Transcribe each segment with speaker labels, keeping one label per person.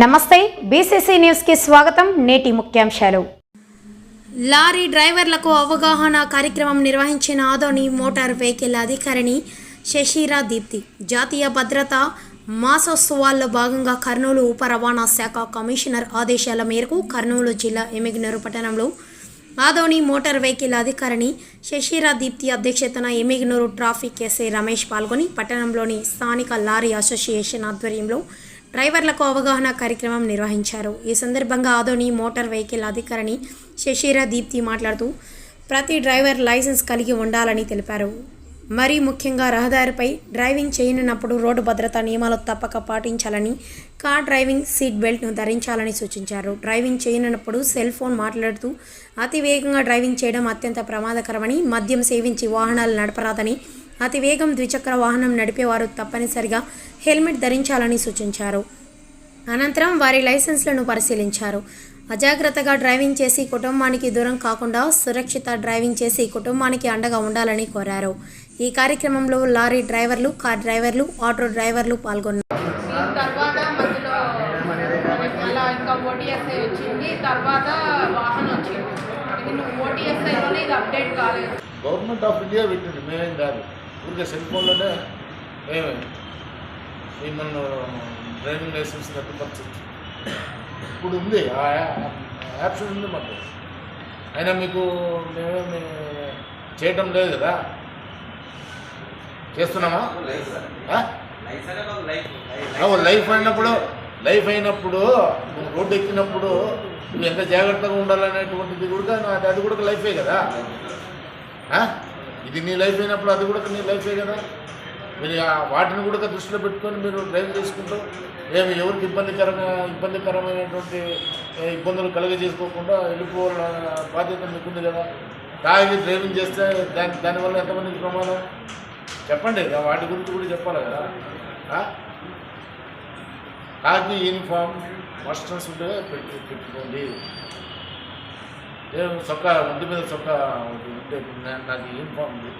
Speaker 1: నమస్తే బీసీసీ న్యూస్కి స్వాగతం నేటి ముఖ్యాంశాలు. లారీ డ్రైవర్లకు అవగాహన కార్యక్రమం నిర్వహించిన ఆదోని మోటార్ వెహికల్ అధికారిణి శశిరా దీప్తి. జాతీయ భద్రత మాసోత్సవాల్లో భాగంగా కర్నూలు ఉప రవాణా శాఖ కమిషనర్ ఆదేశాల మేరకు కర్నూలు జిల్లా ఎమిగినరు పట్టణంలో ఆదోని మోటార్ వెహికల్ అధికారిని శశిరా దీప్తి అధ్యక్షతన ఎమిగినూరు ట్రాఫిక్ ఎస్ఐ రమేష్ పాల్గొని పట్టణంలోని స్థానిక లారీ అసోసియేషన్ ఆధ్వర్యంలో డ్రైవర్లకు అవగాహన కార్యక్రమం నిర్వహించారు. ఈ సందర్భంగా ఆదోని మోటార్ వెహికల్ అధికారిని శశీరా దీప్తి మాట్లాడుతూ ప్రతి డ్రైవర్ లైసెన్స్ కలిగి ఉండాలని తెలిపారు. మరీ ముఖ్యంగా రహదారిపై డ్రైవింగ్ చేయనున్నప్పుడు రోడ్డు భద్రతా నియమాలు తప్పక పాటించాలని కార్ డ్రైవింగ్ సీట్ బెల్ట్ను ధరించాలని సూచించారు. డ్రైవింగ్ చేయనున్నప్పుడు సెల్ ఫోన్ మాట్లాడుతూ అతి వేగంగా డ్రైవింగ్ చేయడం అత్యంత ప్రమాదకరమని మద్యం సేవించి వాహనాలు నడపరాదని అతి వేగం ద్విచక్ర వాహనం నడిపేవారు తప్పనిసరిగా హెల్మెట్ ధరించాలని సూచించారు. అనంతరం వారి లైసెన్స్లను పరిశీలించారు. అజాగ్రత్తగా డ్రైవింగ్ చేసి కుటుంబానికి దూరం కాకుండా సురక్షిత డ్రైవింగ్ చేసి కుటుంబానికి అండగా ఉండాలని కోరారు. ఈ కార్యక్రమంలో లారీ డ్రైవర్లు కార్ డ్రైవర్లు ఆటో డ్రైవర్లు పాల్గొన్నారు.
Speaker 2: గవర్నమెంట్ ఆఫ్ ఇండియా పెట్టింది మేమేం కాదు ఊరికే సెల్ ఫోన్లోనే మేమే మిమ్మల్ని డ్రైవింగ్ లైసెన్స్ రద్దుపరచచ్చు ఇప్పుడు ఉంది ఆ యా- యాప్షన్ ఉంది మాకు. అయినా మీకు మేమేమి చేయటం లేదు కదా? చేస్తున్నామా? ఆ? లైఫ్ అయినప్పుడు లైఫ్ అయినప్పుడు రోడ్డు ఎక్కినప్పుడు నువ్వు ఎంత జాగ్రత్తగా ఉండాలనేటువంటిది కూడా అది కూడా లైఫే కదా? ఇది నీ లైఫ్ అయినప్పుడు అది కూడా నీ లైఫే కదా? మీరు వాటిని కూడా దృష్టిలో పెట్టుకొని మీరు డ్రైవ్ చేసుకుంటూ ఏమి ఎవరికి ఇబ్బందికరంగా ఇబ్బందికరమైనటువంటి ఇబ్బందులు కలుగజేసుకోకుండా వెళ్ళిపోవాల బాధ్యత మీకుంది కదా? తాగి డ్రైవింగ్ చేస్తే దాని దానివల్ల ఎంతమందికి ప్రమాదం? చెప్పండి వాటి గురించి కూడా చెప్పాలి కదా? కాకి యూనిఫామ్ మస్టర్స్ ఉంటే పెట్టి పెట్టుకోండి. ఏమో చొక్కా ఒంటి మీద చొక్కా ఉంటే నాకు యూనిఫామ్ ఉంది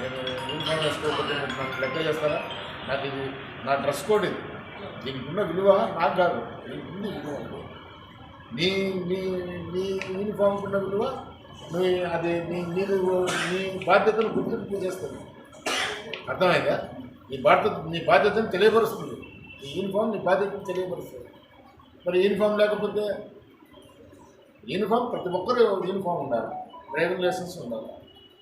Speaker 2: నేను యూనిఫామ్ వేసుకోకపోతే నాకు లెక్క చేస్తారా? నాకు ఇది నా డ్రెస్ కోడ్ ఇది. దీనికి ఉన్న విలువ నాకు కాదు. దీనికి ఉంది విలువ నీ నీ నీ యూనిఫామ్కి ఉన్న విలువ నీ అది నీ మీరు నీ బాధ్యతను గుర్తింపు చేస్తుంది అర్థమైందా? నీ బాధ్యత నీ బాధ్యతను తెలియపరుస్తుంది. ఈ యూనిఫామ్ నీ బాధ్యతను తెలియపరుస్తుంది. మరి యూనిఫామ్ లేకపోతే యూనిఫామ్ ప్రతి ఒక్కరు యూనిఫామ్ ఉండాలి. డ్రైవింగ్ లైసెన్స్ ఉండాలి.